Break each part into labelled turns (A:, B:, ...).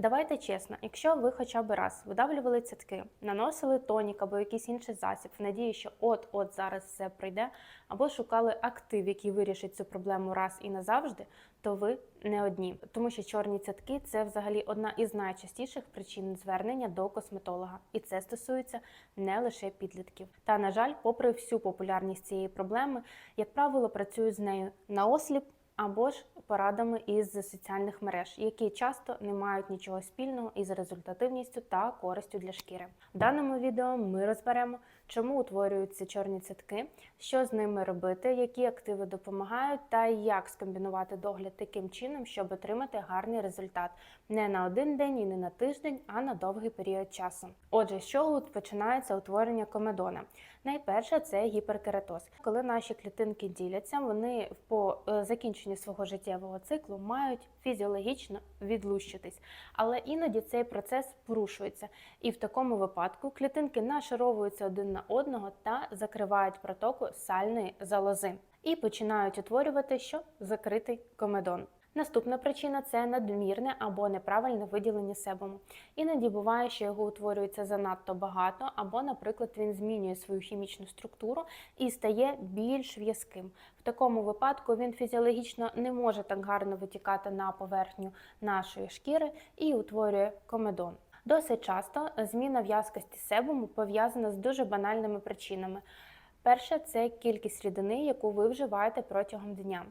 A: Давайте чесно, якщо ви хоча б раз видавлювали цятки, наносили тонік або якийсь інший засіб в надії, що от-от зараз все прийде, або шукали актив, який вирішить цю проблему раз і назавжди, то ви не одні, тому що чорні цятки це взагалі одна із найчастіших причин звернення до косметолога, і це стосується не лише підлітків. Та на жаль, попри всю популярність цієї проблеми, як правило, працюють з нею наосліп або ж порадами із соціальних мереж, які часто не мають нічого спільного із результативністю та користю для шкіри. В даному відео ми розберемо, чому утворюються чорні цятки, що з ними робити, які активи допомагають, та як скомбінувати догляд таким чином, щоб отримати гарний результат не на один день і не на тиждень, а на довгий період часу. Отже, чого починається утворення комедона? Найперше це гіперкератоз. Коли наші клітинки діляться, вони по закінченню свого життєвого циклу мають фізіологічно відлущитись, але іноді цей процес порушується, і в такому випадку клітинки нашаровуються один на одного та закривають протоку сальної залози. І починають утворювати що? Закритий комедон. Наступна причина це надмірне або неправильне виділення себуму. Іноді буває, що його утворюється занадто багато, або, наприклад, він змінює свою хімічну структуру і стає більш в'язким. В такому випадку він фізіологічно не може так гарно витікати на поверхню нашої шкіри і утворює комедон. Досить часто зміна в'язкості себуму пов'язана з дуже банальними причинами. Перше це кількість рідини, яку ви вживаєте протягом дня.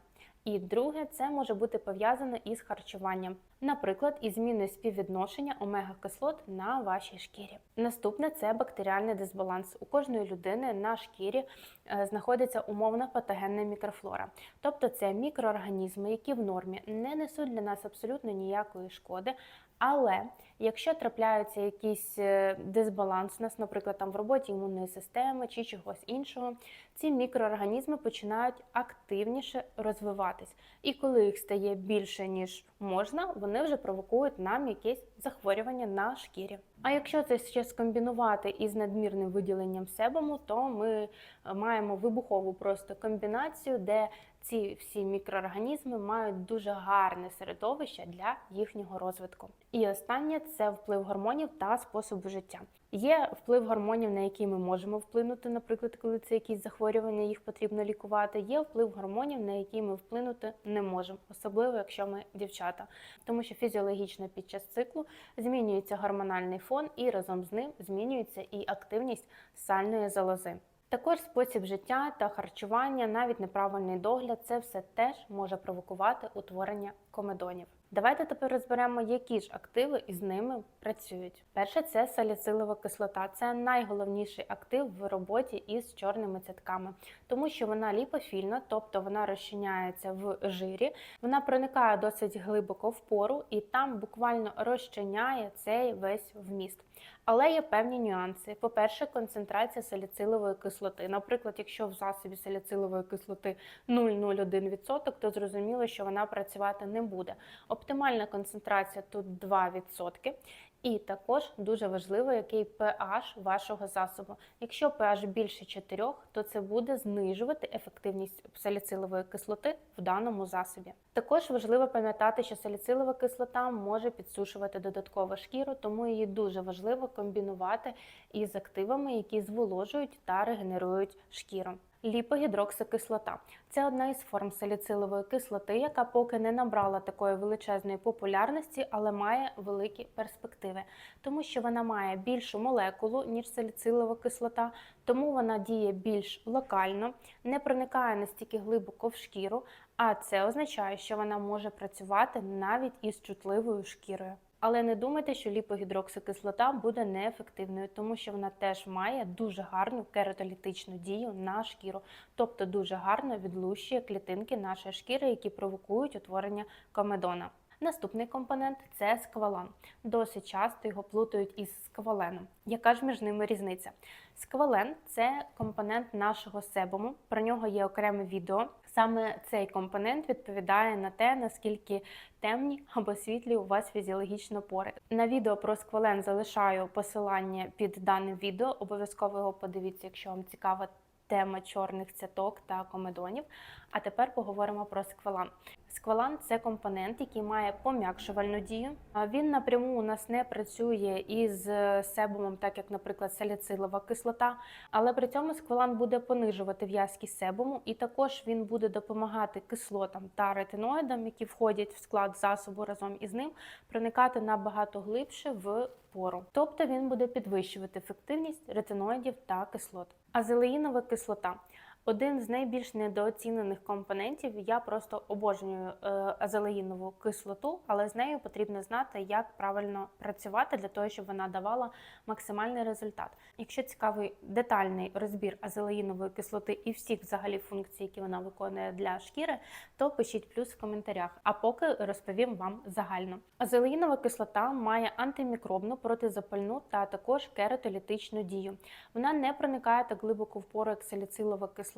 A: І друге, це може бути пов'язано із харчуванням, наприклад, із зміною співвідношення омега-кислот на вашій шкірі. Наступне це бактеріальний дисбаланс. У кожної людини на шкірі е, знаходиться умовна патогенна мікрофлора, тобто це мікроорганізми, які в нормі не несуть для нас абсолютно ніякої шкоди. Але якщо трапляється якийсь е, дисбаланс у нас, наприклад, там в роботі імунної системи чи чогось іншого, ці мікроорганізми починають активніше розвиватись. І коли їх стає більше ніж можна, вони вже провокують нам якесь захворювання на шкірі. А якщо це ще скомбінувати із надмірним виділенням себуму, то ми маємо вибухову просто комбінацію, де ці всі мікроорганізми мають дуже гарне середовище для їхнього розвитку. І останнє це вплив гормонів та способу життя. Є вплив гормонів, на які ми можемо вплинути, наприклад, коли це якісь захворювання, їх потрібно лікувати. Є вплив гормонів, на які ми вплинути не можемо, особливо якщо ми дівчата, тому що фізіологічно під час циклу змінюється гормональний фон, і разом з ним змінюється і активність сальної залози. Також спосіб життя та харчування, навіть неправильний догляд, це все теж може провокувати утворення комедонів. Давайте тепер розберемо, які ж активи із ними працюють. Перше це саліцилова кислота. Це найголовніший актив в роботі із чорними цятками, тому що вона ліпофільна, тобто вона розчиняється в жирі, вона проникає досить глибоко в пору і там буквально розчиняє цей весь вміст. Але є певні нюанси. По-перше, концентрація саліцилової кислоти. Наприклад, якщо в засобі саліцилової кислоти 0,01%, то зрозуміло, що вона працювати не буде. Оптимальна концентрація тут 2%. І також дуже важливо, який pH вашого засобу. Якщо pH більше 4, то це буде знижувати ефективність саліцилової кислоти в даному засобі. Також важливо пам'ятати, що саліцилова кислота може підсушувати додатково шкіру, тому її дуже важливо комбінувати із активами, які зволожують та регенерують шкіру. Ліпогідроксикислота це одна із форм саліцилової кислоти, яка поки не набрала такої величезної популярності, але має великі перспективи, тому що вона має більшу молекулу, ніж саліцилова кислота, тому вона діє більш локально, не проникає настільки глибоко в шкіру, а це означає, що вона може працювати навіть із чутливою шкірою. Але не думайте, що ліпогідроксикислота буде неефективною, тому що вона теж має дуже гарну кератолітичну дію на шкіру, тобто дуже гарно відлущує клітинки нашої шкіри, які провокують утворення комедона. Наступний компонент це сквалан. Досить часто його плутають із скваленом. Яка ж між ними різниця? Сквален це компонент нашого себуму. Про нього є окреме відео. Саме цей компонент відповідає на те, наскільки темні або світлі у вас фізіологічно пори. На відео про сквален залишаю посилання під даним відео. Обов'язково його подивіться, якщо вам цікава тема чорних цяток та комедонів. А тепер поговоримо про сквалан. Сквалан це компонент, який має пом'якшувальну дію. Він напряму у нас не працює із е, себумом, так як, наприклад, саліцилова кислота, але при цьому сквалан буде понижувати в'язкість себуму, і також він буде допомагати кислотам та ретиноїдам, які входять в склад засобу разом із ним, проникати набагато глибше в пору. Тобто він буде підвищувати ефективність ретиноїдів та кислот. Азелеїнова кислота. Один з найбільш недооцінених компонентів. Я просто обожнюю е, азелеїнову кислоту, але з нею потрібно знати, як правильно працювати для того, щоб вона давала максимальний результат. Якщо цікавий детальний розбір азелеїнової кислоти і всіх взагалі функцій, які вона виконує для шкіри, то пишіть плюс в коментарях. А поки розповім вам загально. Азелеїнова кислота має антимікробну, протизапальну та також кератолітичну дію. Вона не проникає так глибоко в пору, як саліцилова кислота,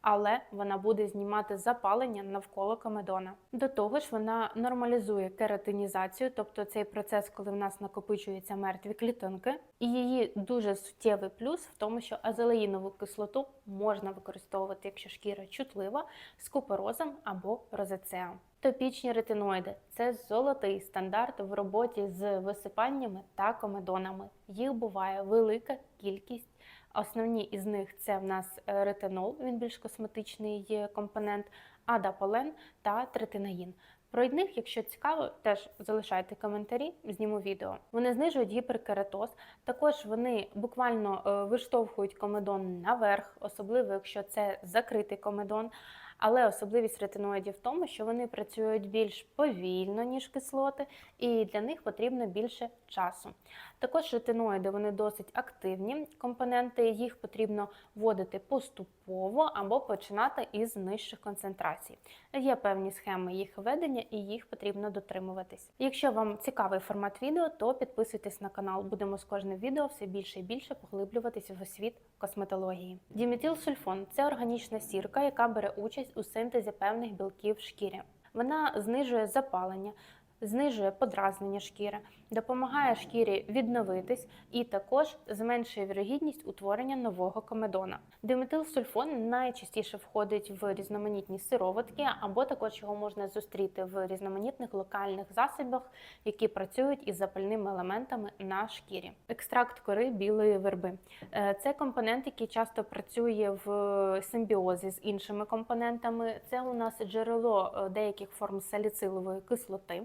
A: але вона буде знімати запалення навколо комедона. До того ж, вона нормалізує кератинізацію, тобто цей процес, коли в нас накопичуються мертві клітинки. І її дуже суттєвий плюс в тому, що азелеїнову кислоту можна використовувати, якщо шкіра чутлива, з куперозом або розацеа. Топічні ретиноїди це золотий стандарт в роботі з висипаннями та комедонами. Їх буває велика кількість. Основні із них це в нас е, ретинол, він більш косметичний компонент, адаполен та третинаїн. Про них, якщо цікаво, теж залишайте коментарі, зніму відео. Вони знижують гіперкератоз. Також вони буквально е, виштовхують комедон наверх, особливо якщо це закритий комедон. Але особливість ретиноїдів в тому, що вони працюють більш повільно, ніж кислоти, і для них потрібно більше часу. Також ретиноїди вони досить активні компоненти, їх потрібно вводити поступово або починати із нижчих концентрацій. Є певні схеми їх ведення і їх потрібно дотримуватись. Якщо вам цікавий формат відео, то підписуйтесь на канал. Будемо з кожним відео все більше і більше поглиблюватись в світ косметології. Діметилсульфон це органічна сірка, яка бере участь у синтезі певних білків в шкірі. Вона знижує запалення, знижує подразнення шкіри, допомагає шкірі відновитись і також зменшує вірогідність утворення нового комедона. Диметилсульфон найчастіше входить в різноманітні сироватки, або також його можна зустріти в різноманітних локальних засобах, які працюють із запальними елементами на шкірі. Екстракт кори білої верби Е, це компонент, який часто працює в симбіозі з іншими компонентами. Це у нас джерело е, деяких форм саліцилової кислоти.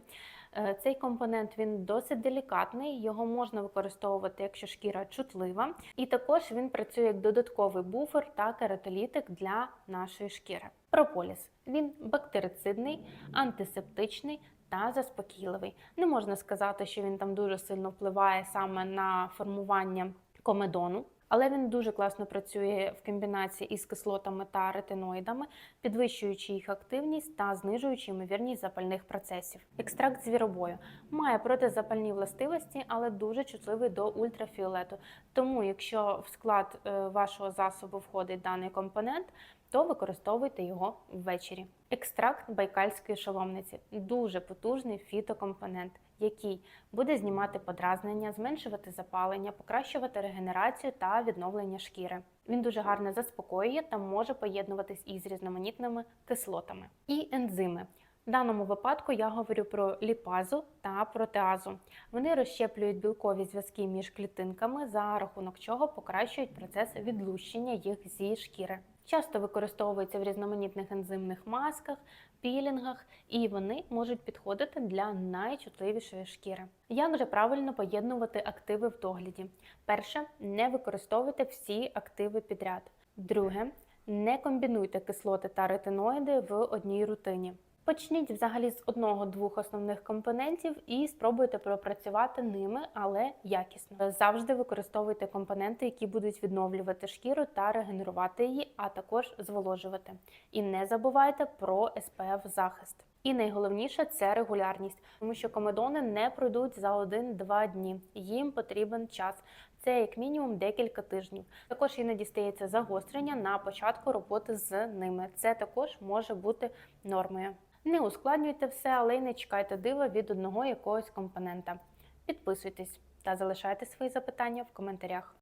A: Е, Цей компонент він досить делікатний, його можна використовувати, якщо шкіра чутлива, і також він працює як додатковий буфер та кератолітик для нашої шкіри. Прополіс він бактерицидний, антисептичний. Та заспокійливий. Не можна сказати, що він там дуже сильно впливає саме на формування комедону, але він дуже класно працює в комбінації із кислотами та ретиноїдами, підвищуючи їх активність та знижуючи ймовірність запальних процесів. Екстракт звіробою має протизапальні властивості, але дуже чутливий до ультрафіолету. Тому, якщо в склад е, вашого засобу входить даний компонент, то використовуйте його ввечері. Екстракт байкальської шоломниці дуже потужний фітокомпонент, який буде знімати подразнення, зменшувати запалення, покращувати регенерацію та відновлення шкіри. Він дуже гарно заспокоює та може поєднуватись із різноманітними кислотами. І ензими. В даному випадку я говорю про ліпазу та протеазу. Вони розщеплюють білкові зв'язки між клітинками, за рахунок чого покращують процес відлущення їх зі шкіри. Часто використовуються в різноманітних ензимних масках, пілінгах, і вони можуть підходити для найчутливішої шкіри. Як же правильно поєднувати активи в догляді? Перше, не використовуйте всі активи підряд. Друге, не комбінуйте кислоти та ретиноїди в одній рутині. Почніть взагалі з одного-двох основних компонентів і спробуйте пропрацювати ними, але якісно. Завжди використовуйте компоненти, які будуть відновлювати шкіру та регенерувати її, а також зволожувати. І не забувайте про SPF захист. І найголовніше це регулярність, тому що комедони не пройдуть за 1-2 дні. Їм потрібен час. Це як мінімум декілька тижнів. Також іноді стається загострення на початку роботи з ними. Це також може бути нормою. Не ускладнюйте все, але й не чекайте дива від одного якогось компонента. Підписуйтесь та залишайте свої запитання в коментарях.